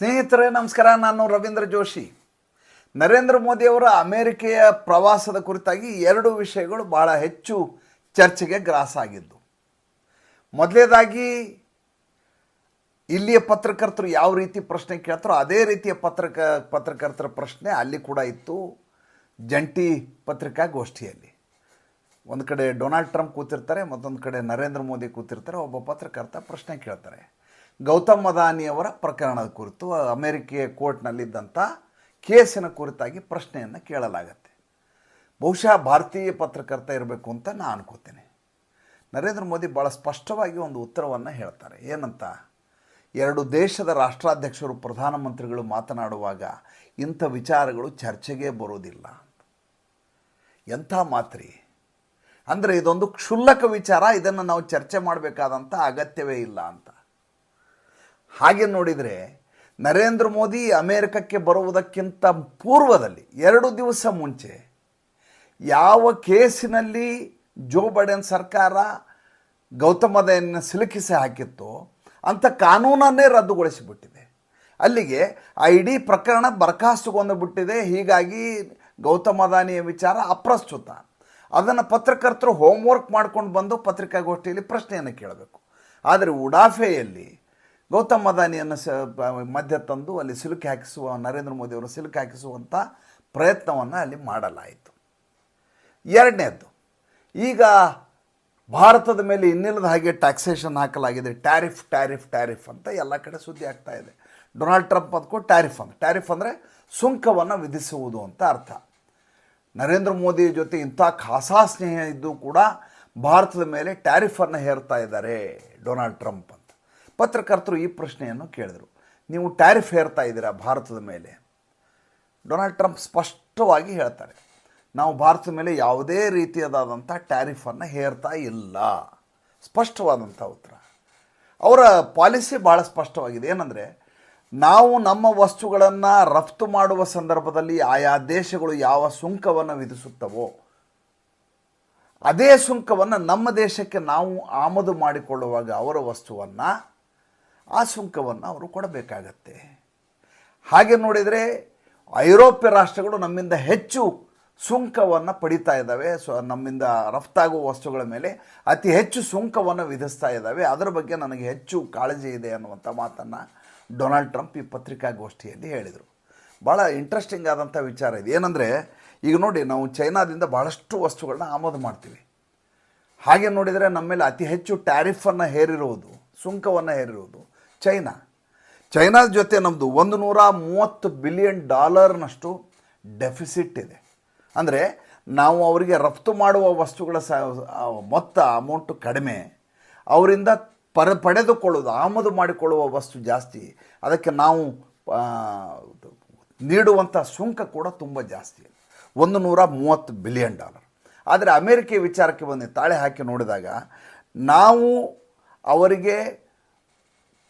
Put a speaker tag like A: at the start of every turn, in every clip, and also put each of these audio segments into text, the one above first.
A: ಸ್ನೇಹಿತರೆ, ನಮಸ್ಕಾರ. ನಾನು ರವೀಂದ್ರ ಜೋಶಿ. ನರೇಂದ್ರ ಮೋದಿಯವರ ಅಮೆರಿಕೆಯ ಪ್ರವಾಸದ ಕುರಿತಾಗಿ ಎರಡು ವಿಷಯಗಳು ಬಹಳ ಹೆಚ್ಚು ಚರ್ಚೆಗೆ ಗ್ರಾಸ ಆಗಿದ್ದು. ಮೊದಲನೇದಾಗಿ ಇಲ್ಲಿಯ ಪತ್ರಕರ್ತರು ಯಾವ ರೀತಿ ಪ್ರಶ್ನೆ ಕೇಳ್ತಾರೋ ಅದೇ ರೀತಿಯ ಪತ್ರಕ, ಪತ್ರಕರ್ತರ ಪ್ರಶ್ನೆ ಅಲ್ಲಿ ಕೂಡ ಇತ್ತು. ಜಂಟಿ ಪತ್ರಿಕಾಗೋಷ್ಠಿಯಲ್ಲಿ. ಒಂದು ಕಡೆ ಡೊನಾಲ್ಡ್ ಟ್ರಂಪ್ ಕೂತಿರ್ತಾರೆ, ಮತ್ತೊಂದು ಕಡೆ ನರೇಂದ್ರ ಮೋದಿ ಕೂತಿರ್ತಾರೆ, ಒಬ್ಬ ಪತ್ರಕರ್ತ ಪ್ರಶ್ನೆ ಕೇಳ್ತಾರೆ. ಗೌತಮ್ ಅದಾನಿಯವರ ಪ್ರಕರಣದ ಕುರಿತು, ಅಮೆರಿಕೆಯ ಕೋರ್ಟ್ನಲ್ಲಿದ್ದಂಥ ಕೇಸಿನ ಕುರಿತಾಗಿ ಪ್ರಶ್ನೆಯನ್ನು ಕೇಳಲಾಗತ್ತೆ. ಬಹುಶಃ ಭಾರತೀಯ ಪತ್ರಕರ್ತ ಇರಬೇಕು ಅಂತ ನಾನು ಅನ್ಕೋತೇನೆ. ನರೇಂದ್ರ ಮೋದಿ ಭಾಳ ಸ್ಪಷ್ಟವಾಗಿ ಒಂದು ಉತ್ತರವನ್ನು ಹೇಳ್ತಾರೆ. ಏನಂತ? ಎರಡು ದೇಶದ ರಾಷ್ಟ್ರಾಧ್ಯಕ್ಷರು, ಪ್ರಧಾನಮಂತ್ರಿಗಳು ಮಾತನಾಡುವಾಗ ಇಂಥ ವಿಚಾರಗಳು ಚರ್ಚೆಗೆ ಬರೋದಿಲ್ಲ ಎಂಥ ಮಾತ್ರಿ? ಅಂದರೆ ಇದೊಂದು ಕ್ಷುಲ್ಲಕ ವಿಚಾರ, ಇದನ್ನು ನಾವು ಚರ್ಚೆ ಮಾಡಬೇಕಾದಂಥ ಅಗತ್ಯವೇ ಇಲ್ಲ ಅಂತ. ಹಾಗೆ ನೋಡಿದರೆ ನರೇಂದ್ರ ಮೋದಿ ಅಮೇರಿಕಕ್ಕೆ ಬರುವುದಕ್ಕಿಂತ ಪೂರ್ವದಲ್ಲಿ ಎರಡು ದಿವಸ ಮುಂಚೆ ಯಾವ ಕೇಸಿನಲ್ಲಿ ಜೋ ಬೈಡೆನ್ ಸರ್ಕಾರ ಗೌತಮದನ್ನು ಸಿಲುಕಿಸಿ ಹಾಕಿತ್ತೋ ಅಂಥ ಕಾನೂನನ್ನೇ ರದ್ದುಗೊಳಿಸಿಬಿಟ್ಟಿದೆ. ಅಲ್ಲಿಗೆ ಆ ಇಡೀ ಪ್ರಕರಣ ಬರಖಾಸ್ತುಗೊಂಡು ಬಿಟ್ಟಿದೆ ಹೀಗಾಗಿ ಗೌತಮ್ ಅದಾನಿಯ ವಿಚಾರ ಅಪ್ರಸ್ತುತ. ಅದನ್ನು ಪತ್ರಕರ್ತರು ಹೋಮ್ವರ್ಕ್ ಮಾಡ್ಕೊಂಡು ಬಂದು ಪತ್ರಿಕಾಗೋಷ್ಠಿಯಲ್ಲಿ ಪ್ರಶ್ನೆಯನ್ನು ಕೇಳಬೇಕು. ಆದರೆ ಉಡಾಫೆಯಲ್ಲಿ ಗೌತಮ್ ಅದಾನಿಯನ್ನು ಸ ಮಧ್ಯ ತಂದು ಅಲ್ಲಿ ಸಿಲುಕಿ ಹಾಕಿಸುವ, ನರೇಂದ್ರ ಮೋದಿಯವರು ಸಿಲುಕಿ ಹಾಕಿಸುವಂಥ ಪ್ರಯತ್ನವನ್ನು ಅಲ್ಲಿ ಮಾಡಲಾಯಿತು. ಎರಡನೇದ್ದು, ಈಗ ಭಾರತದ ಮೇಲೆ ಇನ್ನಿಲ್ಲದ ಹಾಗೆ ಟ್ಯಾಕ್ಸೇಷನ್ ಹಾಕಲಾಗಿದೆ. ಟ್ಯಾರಿಫ್ ಟ್ಯಾರಿಫ್ ಟ್ಯಾರಿಫ್ ಅಂತ ಎಲ್ಲ ಕಡೆ ಸುದ್ದಿ ಆಗ್ತಾ ಇದೆ. ಡೊನಾಲ್ಡ್ ಟ್ರಂಪ್ ಅದಕ್ಕೂ ಟ್ಯಾರಿಫ್ ಅಂತ ಟ್ಯಾರಿಫ್ ಅಂದರೆ ಸುಂಕವನ್ನು ವಿಧಿಸುವುದು ಅಂತ ಅರ್ಥ. ನರೇಂದ್ರ ಮೋದಿ ಜೊತೆ ಇಂಥ ಖಾಸಾ ಸ್ನೇಹ ಇದ್ದು ಕೂಡ ಭಾರತದ ಮೇಲೆ ಟ್ಯಾರಿಫನ್ನು ಹೇರ್ತಾ ಇದ್ದಾರೆ ಡೊನಾಲ್ಡ್ ಟ್ರಂಪ್ ಪತ್ರಕರ್ತರು ಈ ಪ್ರಶ್ನೆಯನ್ನು ಕೇಳಿದರು. ನೀವು ಟ್ಯಾರಿಫ್ ಹೇರ್ತಾ ಇದ್ದೀರಾ ಭಾರತದ ಮೇಲೆ? ಡೊನಾಲ್ಡ್ ಟ್ರಂಪ್ ಸ್ಪಷ್ಟವಾಗಿ ಹೇಳ್ತಾರೆ, ನಾವು ಭಾರತದ ಮೇಲೆ ಯಾವುದೇ ರೀತಿಯದಾದಂಥ ಟ್ಯಾರಿಫನ್ನು ಹೇರ್ತಾ ಇಲ್ಲ. ಸ್ಪಷ್ಟವಾದಂಥ ಉತ್ತರ. ಅವರ ಪಾಲಿಸಿ ಭಾಳ ಸ್ಪಷ್ಟವಾಗಿದೆ. ಏನಂದರೆ, ನಾವು ನಮ್ಮ ವಸ್ತುಗಳನ್ನು ರಫ್ತು ಮಾಡುವ ಸಂದರ್ಭದಲ್ಲಿ ಆಯಾ ದೇಶಗಳು ಯಾವ ಸುಂಕವನ್ನು ವಿಧಿಸುತ್ತವೋ, ಅದೇ ಸುಂಕವನ್ನು ನಮ್ಮ ದೇಶಕ್ಕೆ ನಾವು ಆಮದು ಮಾಡಿಕೊಳ್ಳುವಾಗ ಅವರ ವಸ್ತುವನ್ನು ಆ ಸುಂಕವನ್ನು ಅವರು ಕೊಡಬೇಕಾಗತ್ತೆ. ಹಾಗೆ ನೋಡಿದರೆ ಐರೋಪ್ಯ ರಾಷ್ಟ್ರಗಳು ನಮ್ಮಿಂದ ಹೆಚ್ಚು ಸುಂಕವನ್ನು ಪಡಿತಾ ಇದ್ದಾವೆ. ಸೊ, ನಮ್ಮಿಂದ ರಫ್ತಾಗುವ ವಸ್ತುಗಳ ಮೇಲೆ ಅತಿ ಹೆಚ್ಚು ಸುಂಕವನ್ನು ವಿಧಿಸ್ತಾ ಇದ್ದಾವೆ. ಅದರ ಬಗ್ಗೆ ನನಗೆ ಹೆಚ್ಚು ಕಾಳಜಿ ಇದೆ ಅನ್ನುವಂಥ ಮಾತನ್ನು ಡೊನಾಲ್ಡ್ ಟ್ರಂಪ್ ಈ ಪತ್ರಿಕಾಗೋಷ್ಠಿಯಲ್ಲಿ ಹೇಳಿದರು. ಭಾಳ ಇಂಟ್ರೆಸ್ಟಿಂಗ್ ಆದಂಥ ವಿಚಾರ ಇದೆ. ಏನಂದರೆ, ಈಗ ನೋಡಿ, ನಾವು ಚೈನಾದಿಂದ ಭಾಳಷ್ಟು ವಸ್ತುಗಳನ್ನ ಆಮದು ಮಾಡ್ತೀವಿ. ಹಾಗೆ ನೋಡಿದರೆ ನಮ್ಮ ಮೇಲೆ ಅತಿ ಹೆಚ್ಚು ಟ್ಯಾರಿಫನ್ನು ಹೇರಿರುವುದು, ಸುಂಕವನ್ನು ಹೇರಿರುವುದು. ಚೈನಾ. ಚೈನಾದ ಜೊತೆ ನಮ್ಮದು ಒಂದು ನೂರ ಮೂವತ್ತು ಬಿಲಿಯನ್ ಡಾಲರ್ನಷ್ಟು ಡೆಫಿಸಿಟ್ ಇದೆ. ಅಂದರೆ ನಾವು ಅವರಿಗೆ ರಫ್ತು ಮಾಡುವ ವಸ್ತುಗಳ ಸ ಮೊತ್ತ ಅಮೌಂಟು ಕಡಿಮೆ. ಅವರಿಂದ ಪರ ಪಡೆದುಕೊಳ್ಳೋದು ಆಮದು ಮಾಡಿಕೊಳ್ಳುವ ವಸ್ತು ಜಾಸ್ತಿ. ಅದಕ್ಕೆ ನಾವು ನೀಡುವಂಥ ಸುಂಕ ಕೂಡ ತುಂಬ ಜಾಸ್ತಿ. ಒಂದು ನೂರ ಮೂವತ್ತು ಬಿಲಿಯನ್ ಡಾಲರ್. ಆದರೆ ಅಮೇರಿಕೆ ವಿಚಾರಕ್ಕೆ ಬಂದು, ತಾಳೆ ಹಾಕಿ ನೋಡಿದಾಗ, ನಾವು ಅವರಿಗೆ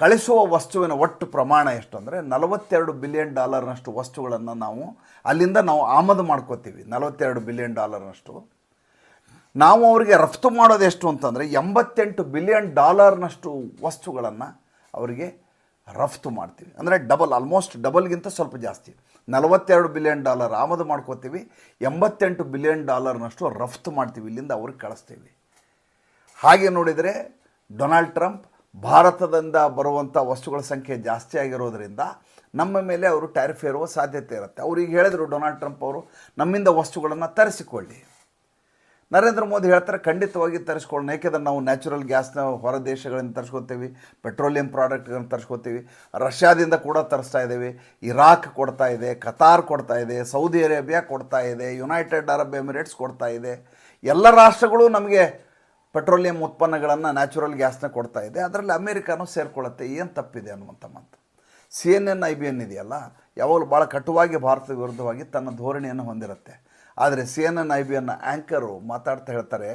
A: ಕಳಿಸುವ ವಸ್ತುವಿನ ಒಟ್ಟು ಪ್ರಮಾಣ ಎಷ್ಟು ಅಂದರೆ ನಲವತ್ತೆರಡು ಬಿಲಿಯನ್ ಡಾಲರ್ನಷ್ಟು ವಸ್ತುಗಳನ್ನು ನಾವು ಅಲ್ಲಿಂದ ನಾವು ಆಮದು ಮಾಡ್ಕೋತೀವಿ. ನಲವತ್ತೆರಡು ಬಿಲಿಯನ್ ಡಾಲರ್ನಷ್ಟು. ನಾವು ಅವರಿಗೆ ರಫ್ತು ಮಾಡೋದು ಎಷ್ಟು ಅಂತಂದರೆ ಎಂಬತ್ತೆಂಟು ಬಿಲಿಯನ್ ಡಾಲರ್ನಷ್ಟು ವಸ್ತುಗಳನ್ನು ಅವರಿಗೆ ರಫ್ತು ಮಾಡ್ತೀವಿ. ಅಂದರೆ ಡಬಲ್ ಆಲ್ಮೋಸ್ಟ್ ಡಬಲ್ಗಿಂತ ಸ್ವಲ್ಪ ಜಾಸ್ತಿ. ನಲವತ್ತೆರಡು ಬಿಲಿಯನ್ ಡಾಲರ್ ಆಮದು ಮಾಡ್ಕೋತೀವಿ, ಎಂಬತ್ತೆಂಟು ಬಿಲಿಯನ್ ಡಾಲರ್ನಷ್ಟು ರಫ್ತು ಮಾಡ್ತೀವಿ ಇಲ್ಲಿಂದ ಅವ್ರಿಗೆ ಕಳಿಸ್ತೀವಿ. ಹಾಗೆ ನೋಡಿದರೆ ಡೊನಾಲ್ಡ್ ಟ್ರಂಪ್ ಭಾರತದಿಂದ ಬರುವಂಥ ವಸ್ತುಗಳ ಸಂಖ್ಯೆ ಜಾಸ್ತಿ ಆಗಿರೋದ್ರಿಂದ ನಮ್ಮ ಮೇಲೆ ಅವರು ಟ್ಯಾರಿಫ್ ಇರುವ ಸಾಧ್ಯತೆ ಇರುತ್ತೆ. ಅವ್ರಿಗೆ ಹೇಳಿದರು ಡೊನಾಲ್ಡ್ ಟ್ರಂಪ್ ಅವರು, ನಮ್ಮಿಂದ ವಸ್ತುಗಳನ್ನು ತರಿಸಿಕೊಳ್ಳಿ. ನರೇಂದ್ರ ಮೋದಿ ಹೇಳ್ತಾರೆ, ಖಂಡಿತವಾಗಿ ತರಿಸ್ಕೊಳ್ಳೋಣ. ಏಕೆಂದರೆ ನಾವು ನ್ಯಾಚುರಲ್ ಗ್ಯಾಸ್ನ ಹೊರ ದೇಶಗಳಿಂದ ತರಿಸ್ಕೊತೀವಿ ಪೆಟ್ರೋಲಿಯಂ ಪ್ರಾಡಕ್ಟ್ಗಳನ್ನ ತರಿಸ್ಕೊತೀವಿ, ರಷ್ಯಾದಿಂದ ಕೂಡ ತರಿಸ್ತಾ ಇದ್ದೇವೆ, ಇರಾಕ್ ಕೊಡ್ತಾ ಇದೆ, ಕತಾರ್ ಕೊಡ್ತಾ ಇದೆ, ಸೌದಿ ಅರೇಬಿಯಾ ಕೊಡ್ತಾ ಇದೆ ಯುನೈಟೆಡ್ ಅರಬ್ ಎಮಿರೇಟ್ಸ್ ಕೊಡ್ತಾ ಇದೆ. ಎಲ್ಲ ರಾಷ್ಟ್ರಗಳು ನಮಗೆ ಪೆಟ್ರೋಲಿಯಂ ಉತ್ಪನ್ನಗಳನ್ನು ನ್ಯಾಚುರಲ್ ಗ್ಯಾಸ್ನ ಕೊಡ್ತಾ ಇದೆ. ಅದರಲ್ಲಿ ಅಮೇರಿಕಾನೂ ಸೇರಿಕೊಳ್ಳುತ್ತೆ. ಏನು ತಪ್ಪಿದೆ ಅನ್ನುವಂಥ ಮಾತು. C N N I B N ಇದೆಯಲ್ಲ? ಯಾವಾಗಲೂ ಭಾಳ ಕಟುವಾಗಿ ಭಾರತದ ವಿರುದ್ಧವಾಗಿ ತನ್ನ ಧೋರಣೆಯನ್ನು ಹೊಂದಿರುತ್ತೆ. ಆದರೆ C N N I B ಎನ್ನ ಆ್ಯಂಕರು ಮಾತಾಡ್ತಾ ಹೇಳ್ತಾರೆ,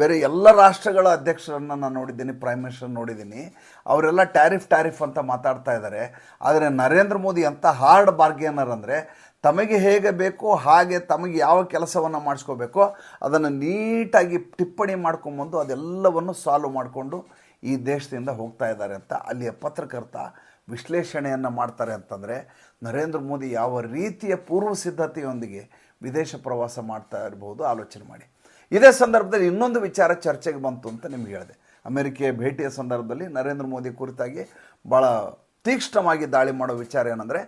A: ಬೇರೆ ಎಲ್ಲ ರಾಷ್ಟ್ರಗಳ ಅಧ್ಯಕ್ಷರನ್ನು ನಾನು ನೋಡಿದ್ದೀನಿ ಪ್ರೈಮ್ ಮಿನಿಸ್ಟರ್ ನೋಡಿದ್ದೀನಿ, ಅವರೆಲ್ಲ ಟ್ಯಾರಿಫ್ ಟ್ಯಾರಿಫ್ ಅಂತ ಮಾತಾಡ್ತಾ ಇದ್ದಾರೆ. ಆದರೆ ನರೇಂದ್ರ ಮೋದಿ ಅಂತ ಹಾರ್ಡ್ ಬಾರ್ಗೇನರ್ ಅಂದರೆ ತಮಗೆ ಹೇಗೆ ಬೇಕೋ ಹಾಗೆ ತಮಗೆ ಯಾವ ಕೆಲಸವನ್ನು ಮಾಡಿಸ್ಕೋಬೇಕೋ ಅದನ್ನು ನೀಟಾಗಿ ಟಿಪ್ಪಣಿ ಮಾಡ್ಕೊಂಬಂದು ಅದೆಲ್ಲವನ್ನು ಸಾಲ್ವ್ ಮಾಡಿಕೊಂಡು ಈ ದೇಶದಿಂದ ಹೋಗ್ತಾ ಇದ್ದಾರೆ ಅಂತ ಅಲ್ಲಿಯ ಪತ್ರಕರ್ತ ವಿಶ್ಲೇಷಣೆಯನ್ನು ಮಾಡ್ತಾರೆ ಅಂತಂದರೆ, ನರೇಂದ್ರ ಮೋದಿ ಯಾವ ರೀತಿಯ ಪೂರ್ವ ಸಿದ್ಧತೆಯೊಂದಿಗೆ ವಿದೇಶ ಪ್ರವಾಸ ಮಾಡ್ತಾ ಇರಬಹುದು ಆಲೋಚನೆ ಮಾಡಿ. ಇದೇ ಸಂದರ್ಭದಲ್ಲಿ ಇನ್ನೊಂದು ವಿಚಾರ ಚರ್ಚೆಗೆ ಬಂತು ಅಂತ ನಿಮ್ಗೆ ಹೇಳಿದೆ. ಅಮೆರಿಕೆಯ ಭೇಟಿಯ ಸಂದರ್ಭದಲ್ಲಿ ನರೇಂದ್ರ ಮೋದಿ ಕುರಿತಾಗಿ ಭಾಳ ತೀಕ್ಷ್ಣವಾಗಿ ದಾಳಿ ಮಾಡೋ ವಿಚಾರ ಏನಂದರೆ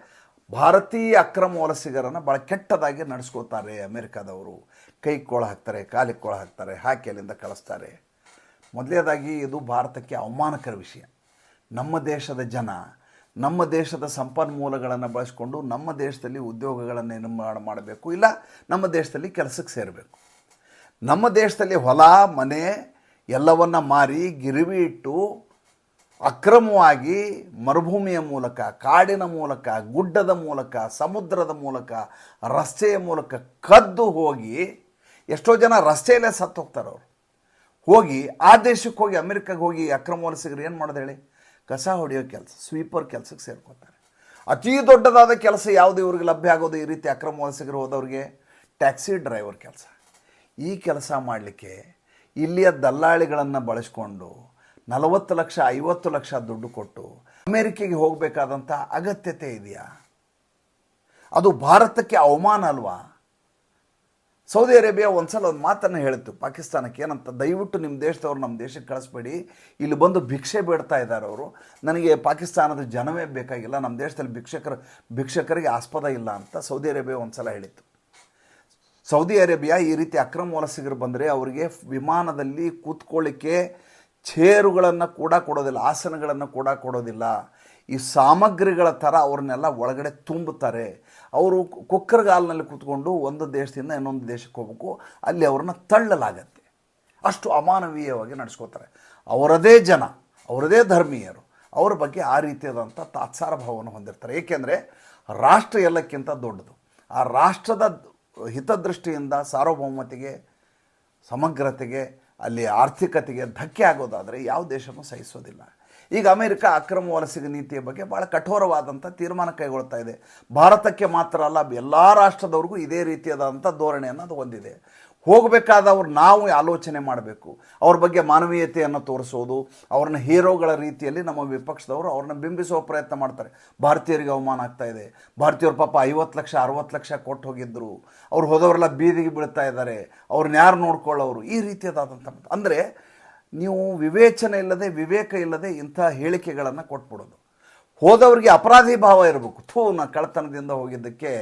A: ಭಾರತೀಯ ಅಕ್ರಮ ವಲಸಿಗರನ್ನು ಭಾಳ ಕೆಟ್ಟದಾಗಿ ನಡೆಸ್ಕೋತಾರೆ ಅಮೆರಿಕಾದವರು. ಕೈ ಕೋಳ ಹಾಕ್ತಾರೆ, ಕಾಲಿಗೆ ಕೋಳ ಹಾಕ್ತಾರೆ ಹಾಕಿ ಅಲ್ಲಿಂದ ಕಳಿಸ್ತಾರೆ. ಮೊದಲನೇದಾಗಿ ಇದು ಭಾರತಕ್ಕೆ ಅವಮಾನಕರ ವಿಷಯ. ನಮ್ಮ ದೇಶದ ಜನ, ನಮ್ಮ ದೇಶದ ಸಂಪನ್ಮೂಲಗಳನ್ನು ಬಳಸ್ಕೊಂಡು ನಮ್ಮ ದೇಶದಲ್ಲಿ ಉದ್ಯೋಗಗಳನ್ನು ನಿರ್ಮಾಣ ಮಾಡಬೇಕು, ಇಲ್ಲ ನಮ್ಮ ದೇಶದಲ್ಲಿ ಕೆಲಸಕ್ಕೆ ಸೇರಬೇಕು. ನಮ್ಮ ದೇಶದಲ್ಲಿ ಹೊಲ, ಮನೆ ಎಲ್ಲವನ್ನು ಮಾರಿ, ಗಿರಿವಿ ಇಟ್ಟು ಅಕ್ರಮವಾಗಿ ಮರುಭೂಮಿಯ ಮೂಲಕ, ಕಾಡಿನ ಮೂಲಕ, ಗುಡ್ಡದ ಮೂಲಕ, ಸಮುದ್ರದ ಮೂಲಕ, ರಸ್ತೆಯ ಮೂಲಕ ಕದ್ದು ಹೋಗಿ ಎಷ್ಟೋ ಜನ ರಸ್ತೆಯಲ್ಲೇ ಸತ್ತು ಹೋಗ್ತಾರೆ ಅವರು. ಹೋಗಿ ಆ ದೇಶಕ್ಕೆ ಹೋಗಿ ಅಮೆರಿಕಾಗೆ ಹೋಗಿ ಅಕ್ರಮ ವಲಸಿಗರು ಏನು ಮಾಡೋದು ಹೇಳಿ? ಕಸ ಹೊಡೆಯೋ ಕೆಲಸ, ಸ್ವೀಪರ್ ಕೆಲಸಕ್ಕೆ ಸೇರ್ಕೊತಾರೆ. ಅತೀ ದೊಡ್ಡದಾದ ಕೆಲಸ ಯಾವುದು ಇವ್ರಿಗೆ ಲಭ್ಯ ಆಗೋದು ಈ ರೀತಿ ಅಕ್ರಮ ವಲಸಿಗರು ಹೋದವ್ರಿಗೆ? ಟ್ಯಾಕ್ಸಿ ಡ್ರೈವರ್ ಕೆಲಸ. ಈ ಕೆಲಸ ಮಾಡಲಿಕ್ಕೆ ಇಲ್ಲಿಯ ದಲ್ಲಾಳಿಗಳನ್ನು ಬಳಸ್ಕೊಂಡು ನಲವತ್ತು ಲಕ್ಷ, ಐವತ್ತು ಲಕ್ಷ ದುಡ್ಡು ಕೊಟ್ಟು ಅಮೇರಿಕೆಗೆ ಹೋಗಬೇಕಾದಂಥ ಅಗತ್ಯತೆ ಇದೆಯಾ? ಅದು ಭಾರತಕ್ಕೆ ಅವಮಾನ ಅಲ್ವಾ? ಸೌದಿ ಅರೇಬಿಯಾ ಒಂದ್ಸಲ ಒಂದು ಮಾತನ್ನು ಹೇಳಿತ್ತು ಪಾಕಿಸ್ತಾನಕ್ಕೆ ಏನಂತ, ದಯವಿಟ್ಟು ನಿಮ್ಮ ದೇಶದವ್ರು ನಮ್ಮ ದೇಶಕ್ಕೆ ಕಳಿಸ್ಬೇಡಿ, ಇಲ್ಲಿ ಬಂದು ಭಿಕ್ಷೆ ಬೇಡ್ತಾ ಇದ್ದಾರೆ ಅವರು, ನನಗೆ ಪಾಕಿಸ್ತಾನದ ಜನವೇ ಬೇಕಾಗಿಲ್ಲ, ನಮ್ಮ ದೇಶದಲ್ಲಿ ಭಿಕ್ಷಕರ, ಭಿಕ್ಷಕರಿಗೆ ಆಸ್ಪದ ಇಲ್ಲ ಅಂತ ಸೌದಿ ಅರೇಬಿಯಾ ಒಂದ್ಸಲ ಹೇಳಿತ್ತು ಸೌದಿ ಅರೇಬಿಯಾ ಈ ರೀತಿ ಅಕ್ರಮ ವಲಸಿಗರು ಬಂದರೆ ಅವರಿಗೆ ವಿಮಾನದಲ್ಲಿ ಕೂತ್ಕೊಳ್ಳಿಕ್ಕೆ ಚೇರುಗಳನ್ನು ಕೂಡ ಕೊಡೋದಿಲ್ಲ, ಆಸನಗಳನ್ನು ಕೂಡ ಕೊಡೋದಿಲ್ಲ. ಈ ಸಾಮಗ್ರಿಗಳ ಥರ ಅವ್ರನ್ನೆಲ್ಲ ಒಳಗಡೆ ತುಂಬುತ್ತಾರೆ. ಅವರು ಕುಕ್ಕರ್ಗಾಲ್ನಲ್ಲಿ ಕೂತ್ಕೊಂಡು ಒಂದು ದೇಶದಿಂದ ಇನ್ನೊಂದು ದೇಶಕ್ಕೆ ಹೋಗ್ಬೇಕು, ಅಲ್ಲಿ ಅವ್ರನ್ನ ತಳ್ಳಲಾಗತ್ತೆ. ಅಷ್ಟು ಅಮಾನವೀಯವಾಗಿ ನಡೆಸ್ಕೋತಾರೆ. ಅವರದೇ ಜನ, ಅವರದೇ ಧರ್ಮೀಯರು, ಅವ್ರ ಬಗ್ಗೆ ಆ ರೀತಿಯಾದಂಥ ತಾತ್ಸಾರ ಭಾವವನ್ನು ಹೊಂದಿರ್ತಾರೆ. ಏಕೆಂದರೆ ರಾಷ್ಟ್ರ ಎಲ್ಲಕ್ಕಿಂತ ದೊಡ್ಡದು. ಆ ರಾಷ್ಟ್ರದ ಹಿತದೃಷ್ಟಿಯಿಂದ ಸಾರ್ವಭೌಮತೆಗೆ, ಸಮಗ್ರತೆಗೆ ಅಲ್ಲಿ ಆರ್ಥಿಕತೆಗೆ ಧಕ್ಕೆ ಆಗೋದಾದರೆ ಯಾವ ದೇಶನೂ ಸಹಿಸೋದಿಲ್ಲ. ಈಗ ಅಮೆರಿಕ ಅಕ್ರಮ ವಲಸಿಗ ನೀತಿಯ ಬಗ್ಗೆ ಭಾಳ ಕಠೋರವಾದಂಥ ತೀರ್ಮಾನ ಕೈಗೊಳ್ತಾ ಇದೆ. ಭಾರತಕ್ಕೆ ಮಾತ್ರ ಅಲ್ಲ, ಎಲ್ಲ ರಾಷ್ಟ್ರದವ್ರಿಗೂ ಇದೇ ರೀತಿಯಾದಂಥ ಧೋರಣೆಯನ್ನು ಅದು ಹೊಂದಿದೆ. ಹೋಗಬೇಕಾದವ್ರು ನಾವು ಆಲೋಚನೆ ಮಾಡಬೇಕು. ಅವ್ರ ಬಗ್ಗೆ ಮಾನವೀಯತೆಯನ್ನು ತೋರಿಸೋದು, ಅವ್ರನ್ನ ಹೀರೋಗಳ ರೀತಿಯಲ್ಲಿ ನಮ್ಮ ವಿಪಕ್ಷದವರು ಅವ್ರನ್ನ ಬಿಂಬಿಸುವ ಪ್ರಯತ್ನ ಮಾಡ್ತಾರೆ. ಭಾರತೀಯರಿಗೆ ಅವಮಾನ ಆಗ್ತಾ ಇದೆ. ಭಾರತೀಯರು ಪಾಪ ಐವತ್ತು ಲಕ್ಷ, ಅರವತ್ತು ಲಕ್ಷ ಕೊಟ್ಟು ಹೋಗಿದ್ದರು ಅವ್ರು ಹೋದವರೆಲ್ಲ ಬೀದಿಗೆ ಬೀಳ್ತಾ ಇದ್ದಾರೆ. ಅವ್ರನ್ನ ಯಾರು ನೋಡ್ಕೊಳ್ಳೋರು? ಈ ರೀತಿಯಾದಂಥ ಅಂದರೆ ನೀವು ವಿವೇಚನೆ ಇಲ್ಲದೆ, ವಿವೇಕ ಇಲ್ಲದೆ ಇಂಥ ಹೇಳಿಕೆಗಳನ್ನು ಕೊಟ್ಬಿಡೋದು. ಹೋದವರಿಗೆ ಅಪರಾಧಿ ಭಾವ ಇರಬೇಕು. ಥೂ, ನಾ ಕಳ್ತನದಿಂದ ಹೋಗಿದ್ದಕ್ಕೆ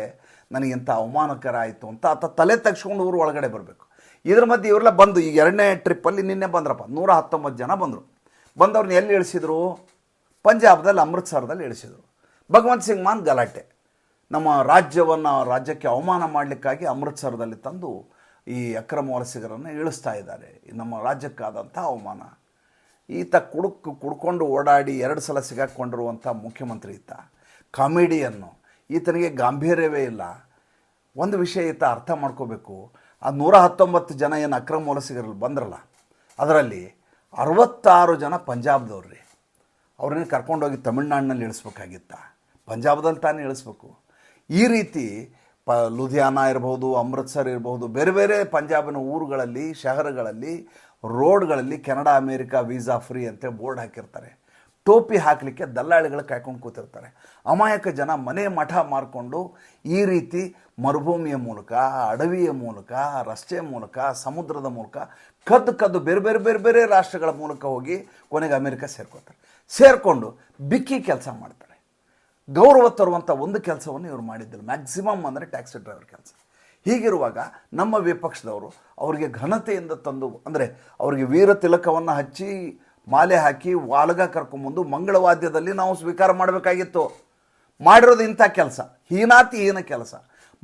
A: ನನಗಿಂತ ಅವಮಾನಕರ ಆಯಿತು ಅಂತ ಆತ ತಲೆ ತಗ್ಸ್ಕೊಂಡು ಊರು ಒಳಗಡೆ ಬರಬೇಕು. ಇದ್ರ ಮಧ್ಯೆ ಇವರೆಲ್ಲ ಬಂದು ಈಗ ಎರಡನೇ ಟ್ರಿಪ್ಪಲ್ಲಿ ನಿನ್ನೆ ಬಂದ್ರಪ್ಪ, ನೂರ ಹತ್ತೊಂಬತ್ತು ಜನ ಬಂದರು. ಬಂದವ್ರನ್ನ ಎಲ್ಲಿ ಇಳಿಸಿದ್ರು? ಪಂಜಾಬ್ದಲ್ಲಿ, ಅಮೃತ್ಸರದಲ್ಲಿ ಇಳಿಸಿದರು. ಭಗವಂತ್ ಸಿಂಗ್ ಮಾನ್ ಗಲಾಟೆ. ನಮ್ಮ ರಾಜ್ಯವನ್ನು, ರಾಜ್ಯಕ್ಕೆ ಅವಮಾನ ಮಾಡಲಿಕ್ಕಾಗಿ ಅಮೃತ್ಸರದಲ್ಲಿ ತಂದು ಈ ಅಕ್ರಮ ವಲಸಿಗರನ್ನು ಇಳಿಸ್ತಾ ಇದ್ದಾರೆ. ನಮ್ಮ ರಾಜ್ಯಕ್ಕಾದಂಥ ಅವಮಾನ. ಈತ ಕುಡುಕು ಕುಡ್ಕೊಂಡು ಓಡಾಡಿ ಎರಡು ಸಲ ಸಿಗಾಕ್ಕೊಂಡಿರುವಂಥ ಮುಖ್ಯಮಂತ್ರಿ ಈತ ಕಾಮಿಡಿಯನ್ನು ಈತನಿಗೆ ಗಾಂಭೀರ್ಯವೇ ಇಲ್ಲ. ಒಂದು ವಿಷಯ ಈತ ಅರ್ಥ ಮಾಡ್ಕೋಬೇಕು. ಆ ನೂರ ಹತ್ತೊಂಬತ್ತು ಜನ ಏನು ಅಕ್ರಮ ವಲಸಿಗರಲ್ಲಿ ಬಂದ್ರಲ್ಲ, ಅದರಲ್ಲಿ ಅರವತ್ತಾರು ಜನ ಪಂಜಾಬ್ದವ್ರು ರೀ ಅವ್ರನ್ನ ಕರ್ಕೊಂಡೋಗಿ ತಮಿಳ್ನಾಡಿನಲ್ಲಿ ಇಳಿಸ್ಬೇಕಾಗಿತ್ತ. ಪಂಜಾಬ್ದಲ್ಲಿ ತಾನೇ ಇಳಿಸ್ಬೇಕು. ಈ ರೀತಿ ಪ ಲುಧಿಯಾನ ಇರ್ಬೋದು, ಅಮೃತ್ಸರ್ ಇರ್ಬೋದು, ಬೇರೆ ಬೇರೆ ಪಂಜಾಬಿನ ಊರುಗಳಲ್ಲಿ, ಶಹರಗಳಲ್ಲಿ, ರೋಡ್ಗಳಲ್ಲಿ ಕೆನಡಾ, ಅಮೇರಿಕಾ, ವೀಸಾ ಫ್ರೀ ಅಂತ ಬೋರ್ಡ್ ಹಾಕಿರ್ತಾರೆ. ಟೋಪಿ ಹಾಕಲಿಕ್ಕೆ ದಲ್ಲಾಳಿಗಳು ಕಾಯ್ಕೊಂಡು ಕೂತಿರ್ತಾರೆ. ಅಮಾಯಕ ಜನ ಮನೆ ಮಠ ಮಾರಿಕೊಂಡು ಈ ರೀತಿ ಮರುಭೂಮಿಯ ಮೂಲಕ, ಅಡವಿಯ ಮೂಲಕ, ರಸ್ತೆಯ ಮೂಲಕ, ಸಮುದ್ರದ ಮೂಲಕ ಕದ್ದು ಕದ್ದು ಬೇರೆ ಬೇರೆ ಬೇರೆ ಬೇರೆ ರಾಷ್ಟ್ರಗಳ ಮೂಲಕ ಹೋಗಿ ಕೊನೆಗೆ ಅಮೆರಿಕ ಸೇರ್ಕೋತಾರೆ. ಸೇರಿಕೊಂಡು ಬಿಕ್ಕಿ ಕೆಲಸ ಮಾಡ್ತಾರೆ. ಗೌರವ ತರುವಂಥ ಒಂದು ಕೆಲಸವನ್ನು ಇವರು ಮಾಡಿದ್ದರು. ಮ್ಯಾಕ್ಸಿಮಮ್ ಅಂದರೆ ಟ್ಯಾಕ್ಸಿ ಡ್ರೈವರ್ ಕೆಲಸ. ಹೀಗಿರುವಾಗ ನಮ್ಮ ವಿಪಕ್ಷದವರು ಅವರಿಗೆ ಘನತೆಯಿಂದ ತಂದು, ಅಂದರೆ ಅವರಿಗೆ ವೀರ ತಿಲಕವನ್ನು ಹಚ್ಚಿ ಮಾಲೆ ಹಾಕಿ ವಾಲ್ಗ ಕರ್ಕೊಂಬಂದು ಮಂಗಳವಾದ್ಯದಲ್ಲಿ ನಾವು ಸ್ವೀಕಾರ ಮಾಡಬೇಕಾಗಿತ್ತು. ಮಾಡಿರೋದು ಇಂಥ ಕೆಲಸ. ಹೀನಾತಿ ಹೀನ ಕೆಲಸ.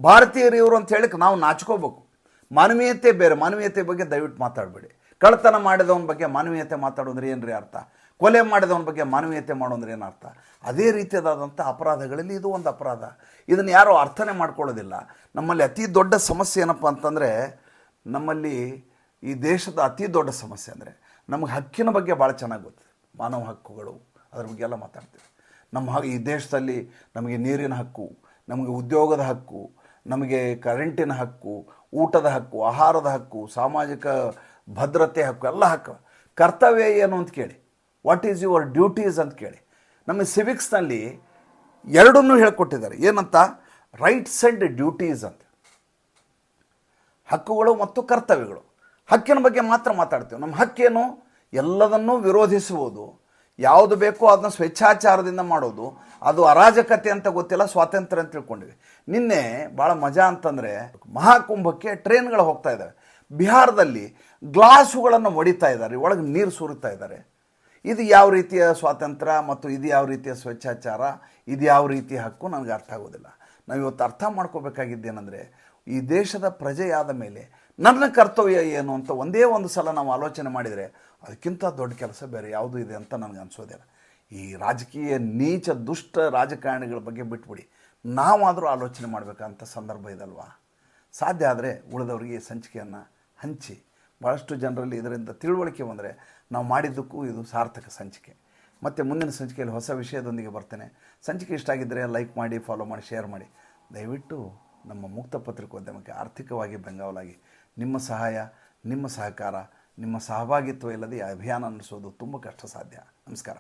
A: ಭಾರತೀಯರು ಇವರು ಅಂತ ಹೇಳಿಕ್ಕೆ ನಾವು ನಾಚ್ಕೋಬೇಕು. ಮಾನವೀಯತೆ ಬೇರೆ. ಮಾನವೀಯತೆ ಬಗ್ಗೆ ದಯವಿಟ್ಟು ಮಾತಾಡಬೇಡಿ. ಕಳ್ತನ ಮಾಡಿದವನ ಬಗ್ಗೆ ಮಾನವೀಯತೆ ಮಾತಾಡೋದ್ರೆ ರೀ ಅರ್ಥ? ಕೊಲೆ ಮಾಡಿದವನ ಬಗ್ಗೆ ಮಾನವೀಯತೆ ಮಾಡೋದ್ರೆ ಏನು ಅರ್ಥ? ಅದೇ ರೀತಿಯಾದಂಥ ಅಪರಾಧಗಳಲ್ಲಿ ಇದು ಒಂದು ಅಪರಾಧ. ಇದನ್ನು ಯಾರೂ ಅರ್ಥನೆ ಮಾಡ್ಕೊಳ್ಳೋದಿಲ್ಲ. ನಮ್ಮಲ್ಲಿ ಅತಿ ದೊಡ್ಡ ಸಮಸ್ಯೆ ಏನಪ್ಪ ಅಂತಂದರೆ, ನಮ್ಮಲ್ಲಿ ಈ ದೇಶದ ಅತಿ ದೊಡ್ಡ ಸಮಸ್ಯೆ ಅಂದರೆ ನಮಗೆ ಹಕ್ಕಿನ ಬಗ್ಗೆ ಭಾಳ ಚೆನ್ನಾಗಿ ಗೊತ್ತಿದೆ ಮಾನವ ಹಕ್ಕುಗಳು, ಅದ್ರ ಬಗ್ಗೆ ಎಲ್ಲ ಮಾತಾಡ್ತೀವಿ. ನಮ್ಮ ಈ ದೇಶದಲ್ಲಿ ನಮಗೆ ನೀರಿನ ಹಕ್ಕು, ನಮಗೆ ಉದ್ಯೋಗದ ಹಕ್ಕು, ನಮಗೆ ಕರೆಂಟಿನ ಹಕ್ಕು, ಊಟದ ಹಕ್ಕು, ಆಹಾರದ ಹಕ್ಕು, ಸಾಮಾಜಿಕ ಭದ್ರತೆ ಹಕ್ಕು, ಎಲ್ಲ ಹಕ್ಕು. ಕರ್ತವ್ಯ ಏನು ಅಂತ ಕೇಳಿ. ವಾಟ್ ಈಸ್ ಯುವರ್ ಡ್ಯೂಟೀಸ್ ಅಂತ ಕೇಳಿ. ನಮ್ಮ ಸಿವಿಕ್ಸ್ನಲ್ಲಿ ಎರಡನ್ನೂ ಹೇಳ್ಕೊಟ್ಟಿದ್ದಾರೆ. ಏನಂತ? ರೈಟ್ಸ್ ಆ್ಯಂಡ್ ಡ್ಯೂಟೀಸ್ ಅಂತ. ಹಕ್ಕುಗಳು ಮತ್ತು ಕರ್ತವ್ಯಗಳು. ಹಕ್ಕಿನ ಬಗ್ಗೆ ಮಾತ್ರ ಮಾತಾಡ್ತೀವಿ. ನಮ್ಮ ಹಕ್ಕೇನು ಎಲ್ಲದನ್ನೂ ವಿರೋಧಿಸುವುದು, ಯಾವುದು ಬೇಕೋ ಅದನ್ನ ಸ್ವೇಚ್ಛಾಚಾರದಿಂದ ಮಾಡೋದು, ಅದು ಅರಾಜಕತೆ ಅಂತ ಗೊತ್ತಿಲ್ಲ, ಸ್ವಾತಂತ್ರ್ಯ ಅಂತ ತಿಳ್ಕೊಂಡಿವಿ. ನಿನ್ನೆ ಭಾಳ ಮಜಾ ಅಂತಂದರೆ ಮಹಾಕುಂಭಕ್ಕೆ ಟ್ರೈನ್ಗಳು ಹೋಗ್ತಾ ಇದ್ದಾವೆ ಬಿಹಾರದಲ್ಲಿ ಗ್ಲಾಸುಗಳನ್ನು ಒಡಿತಾ ಇದ್ದಾರೆ, ಒಳಗೆ ನೀರು ಸುರಿತಾ ಇದ್ದಾರೆ. ಇದು ಯಾವ ರೀತಿಯ ಸ್ವಾತಂತ್ರ್ಯ ಮತ್ತು ಇದು ಯಾವ ರೀತಿಯ ಸ್ವೇಚ್ಛಾಚಾರ, ಇದು ಯಾವ ರೀತಿಯ ಹಕ್ಕು ನನಗೆ ಅರ್ಥ ಆಗೋದಿಲ್ಲ. ನಾವು ಇವತ್ತು ಅರ್ಥ ಮಾಡ್ಕೋಬೇಕಾಗಿದ್ದೇನೆಂದರೆ, ಈ ದೇಶದ ಪ್ರಜೆಯಾದ ಮೇಲೆ ನನ್ನ ಕರ್ತವ್ಯ ಏನು ಅಂತ ಒಂದೇ ಒಂದು ಸಲ ನಾವು ಆಲೋಚನೆ ಮಾಡಿದರೆ ಅದಕ್ಕಿಂತ ದೊಡ್ಡ ಕೆಲಸ ಬೇರೆ ಯಾವುದು ಇದೆ ಅಂತ ನನಗೆ ಅನಿಸೋದಿಲ್ಲ. ಈ ರಾಜಕೀಯ ನೀಚ ದುಷ್ಟ ರಾಜಕಾರಣಿಗಳ ಬಗ್ಗೆ ಬಿಟ್ಬಿಡಿ. ನಾವಾದರೂ ಆಲೋಚನೆ ಮಾಡಬೇಕಂತ ಸಂದರ್ಭ ಇದಲ್ವಾ? ಸಾಧ್ಯ ಆದರೆ ಉಳಿದವರಿಗೆ ಸಂಚಿಕೆಯನ್ನು ಹಂಚಿ. ಭಾಳಷ್ಟು ಜನರಲ್ಲಿ ಇದರಿಂದ ತಿಳುವಳಿಕೆ ಬಂದರೆ ನಾವು ಮಾಡಿದ್ದಕ್ಕೂ ಇದು ಸಾರ್ಥಕ ಸಂಚಿಕೆ. ಮತ್ತು ಮುಂದಿನ ಸಂಚಿಕೆಯಲ್ಲಿ ಹೊಸ ವಿಷಯದೊಂದಿಗೆ ಬರ್ತೇನೆ. ಸಂಚಿಕೆ ಇಷ್ಟ ಆಗಿದ್ದರೆ ಲೈಕ್ ಮಾಡಿ ಫಾಲೋ ಮಾಡಿ ಶೇರ್ ಮಾಡಿ. ದಯವಿಟ್ಟು ನಮ್ಮ ಮುಕ್ತ ಪತ್ರಿಕೋದ್ಯಮಕ್ಕೆ ಆರ್ಥಿಕವಾಗಿ ಬೆಂಗಾವಲಾಗಿ ನಿಮ್ಮ ಸಹಾಯ ನಿಮ್ಮ ಸಹಕಾರ ನಿಮ್ಮ ಸಹಭಾಗಿತ್ವ ಇಲ್ಲದೆ ಈ ಅಭಿಯಾನ ನಡೆಸೋದು ತುಂಬ ಕಷ್ಟ ಸಾಧ್ಯ ನಮಸ್ಕಾರ.